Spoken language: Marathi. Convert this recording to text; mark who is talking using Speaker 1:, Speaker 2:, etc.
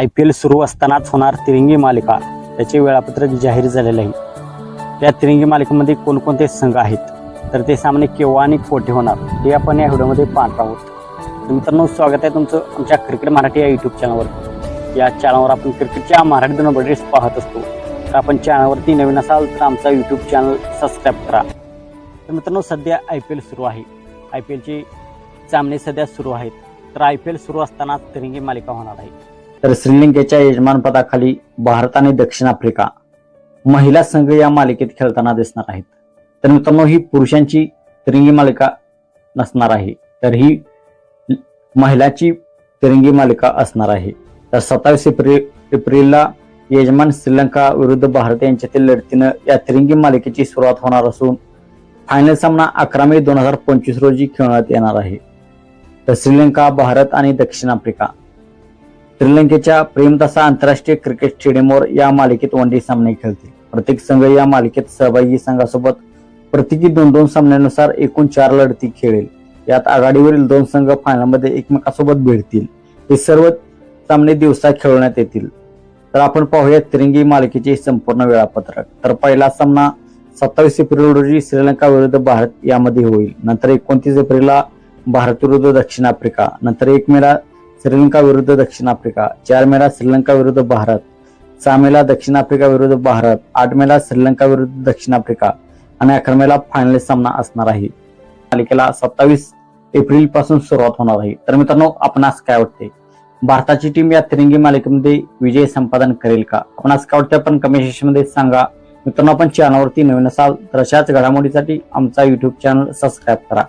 Speaker 1: आय पी एल सुरू असतानाच होणार तिरंगी मालिका. त्याचे वेळापत्रक जाहीर झालेले आहे. त्या तिरंगी मालिकेमध्ये कोणकोणते संघ आहेत? तर ते सामने केव्हा आणि कोठे होणार? हे आपण या व्हिडिओमध्ये पाहत आहोत. मित्रांनो स्वागत आहे तुमचं आमच्या क्रिकेट मराठी या यूट्यूब चॅनलवर या चॅनलवर आपण क्रिकेटच्या मराठी दोन अपडेट्स पाहत असतो. तर आपण चॅनलवरती नवीन असाल तर आमचा यूट्यूब चॅनल सबस्क्राईब करा. तर मित्रांनो सध्या आय पी एल सुरू आहे. आय पी एलची सामने सध्या सुरू आहेत. तर आय पी एल सुरू असतानाच तिरंगी मालिका होणार आहे. तर श्रीलंकेच्या यजमानपदाखाली भारत आणि दक्षिण आफ्रिका महिला संघ या मालिकेत खेळताना दिसणार आहेत. तर मित्रांनो ही पुरुषांची तिरंगी मालिका नसणार आहे. तर ही महिलाची तिरंगी मालिका असणार आहे. तर सत्तावीस एप्रिल एप्रिलला यजमान श्रीलंका विरुद्ध भारत यांच्यातील लढतीनं या तिरंगी मालिकेची सुरुवात होणार असून फायनल सामना अकरा मे दोन हजार पंचवीस रोजी खेळण्यात येणार आहे. तर श्रीलंका भारत आणि दक्षिण आफ्रिका श्रीलंकेच्या प्रेमदासा आंतरराष्ट्रीय क्रिकेट स्टेडियमवर या मालिकेत वन डे सामने खेळतील. प्रत्येक संघ या मालिकेत सहभागी संघासोबत प्रत्येकी दोन दोन सामन्यानुसार एकूण चार लढती खेळेल. यात आघाडीवरील दोन संघ फायनलमध्ये एकमेकांसोबत भिडतील. हे सर्व सामने दिवसा खेळवण्यात येतील. तर आपण पाहूया तिरंगी मालिकेचे संपूर्ण वेळापत्रक. तर पहिला सामना सत्तावीस एप्रिल रोजी श्रीलंका विरुद्ध भारत यामध्ये होईल. नंतर एकोणतीस एप्रिलला भारत विरुद्ध दक्षिण आफ्रिका. नंतर एक मेला श्रीलंका विरुद्ध दक्षिण आफ्रिका चार मेला श्रीलंका विरुद्ध भारत सहा मेला दक्षिण आफ्रिका विरुद्ध भारत आठ मेला श्रीलंका विरुद्ध दक्षिण आफ्रिका आणि अकरा मेला फायनल सामना असणार आहे. मालिकेला सत्तावीस एप्रिलपासून सुरुवात होणार आहे. तर मित्रांनो आपणास काय वाटते? भारताची टीम या तिरंगी मालिकेमध्ये विजय संपादन करेल का? आपणास काय वाटते? आपण कमेंट सेक्शनमध्ये सांगा. मित्रांनो आपण चॅनलवरती नवीन असाल तर अशाच घडामोडीसाठी आमचा युट्यूब चॅनल सबस्क्राईब करा.